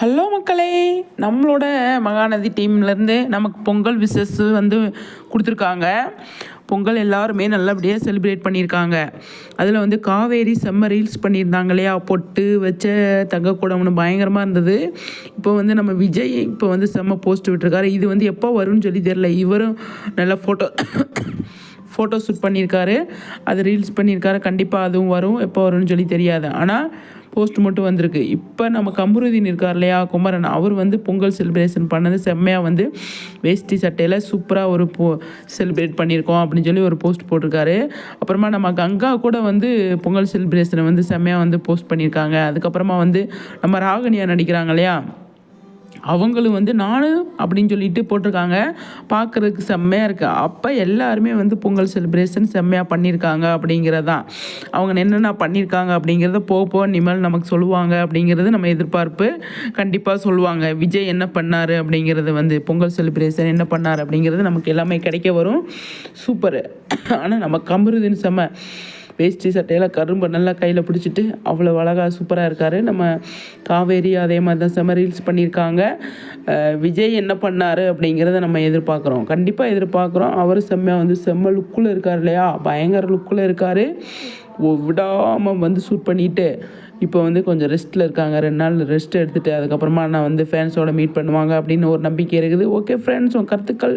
Hello மக்களே நம்மளோட மகாநதி டீம்லேருந்து நமக்கு பொங்கல் விசஸ் வந்து கொடுத்துருக்காங்க. பொங்கல் எல்லாருமே நல்லபடியாக செலிப்ரேட் பண்ணியிருக்காங்க. அதில் வந்து காவேரி செம்ம ரீல்ஸ் பண்ணியிருந்தாங்க இல்லையா? பொட்டு வச்ச தங்கக்கூடம்னு பயங்கரமாக இருந்தது. இப்போ வந்து நம்ம விஜய் இப்போ வந்து செம்ம போஸ்ட் விட்டுருக்காரு. இது வந்து எப்போ வரும்னு சொல்லி தெரில இவரும் நல்ல ஃபோட்டோ ஃபோட்டோ ஷூட் பண்ணியிருக்காரு. அது ரீல்ஸ் பண்ணியிருக்காரு. கண்டிப்பாக அதுவும் வரும். எப்போ வரும்னு சொல்லி தெரியாது. ஆனால் போஸ்ட் மட்டும் வந்திருக்கு. இப்போ நம்ம கம்ருதீன் இருக்கார் இல்லையா குமரன் அவர் வந்து பொங்கல் செலிப்ரேஷன் பண்ணது செம்மையாக வந்து வேஷ்டி சட்டையில் சூப்பராக ஒரு போ செலிப்ரேட் பண்ணியிருக்கோம் அப்படின்னு சொல்லி ஒரு போஸ்ட் போட்டிருக்காரு. அப்புறமா நம்ம கங்கா கூட வந்து பொங்கல் செலிப்ரேஷனை வந்து செம்மையாக வந்து போஸ்ட் பண்ணியிருக்காங்க. அதுக்கப்புறமா வந்து நம்ம ராகனியா நடிக்கிறாங்க இல்லையா அவங்களும் வந்து நானும் அப்படின்னு சொல்லிட்டு போட்டிருக்காங்க. பார்க்குறதுக்கு செம்மையாக இருக்குது அப்போ எல்லாருமே வந்து பொங்கல் செலிப்ரேஷன் செம்மையாக பண்ணியிருக்காங்க அப்படிங்கிறதான். அவங்க என்னென்ன பண்ணியிருக்காங்க அப்படிங்கிறத போக போக இனிமேல் நமக்கு சொல்லுவாங்க அப்படிங்கிறது நம்ம எதிர்பார்ப்பு கண்டிப்பாக சொல்லுவாங்க. விஜய் என்ன பண்ணார் அப்படிங்கிறது வந்து பொங்கல் செலிப்ரேஷன் என்ன பண்ணார் அப்படிங்கிறது நமக்கு எல்லாமே கிடைக்க வரும். சூப்பர். ஆனால் நம்ம கம்பருதுன்னு செம்ம வேஷ்டி சட்டையில் கரும்பு நல்லா கையில் பிடிச்சிட்டு அவ்வளோ அழகாக சூப்பராக இருக்கார். நம்ம காவேரி அதே மாதிரி தான் செம்ம ரீல்ஸ் பண்ணியிருக்காங்க விஜய் என்ன பண்ணார் அப்படிங்கிறத நம்ம எதிர்பார்க்குறோம். கண்டிப்பாக எதிர்பார்க்குறோம். அவர் செம்மையாக வந்து செம்ம லுக்கில் இருக்கார் இல்லையா? பயங்கர லுக்கில் இருக்கார். விடாமல் வந்து ஷூட் பண்ணிவிட்டு இப்போ வந்து கொஞ்சம் ரெஸ்ட்டில் இருக்காங்க. ரெண்டு நாள் ரெஸ்ட் எடுத்துகிட்டு அதுக்கப்புறமா நான் வந்து ஃபேன்ஸோட மீட் பண்ணுவாங்க அப்படின்னு ஒரு நம்பிக்கை இருக்குது. ஓகே ஃப்ரெண்ட்ஸ் கருத்துக்கள்?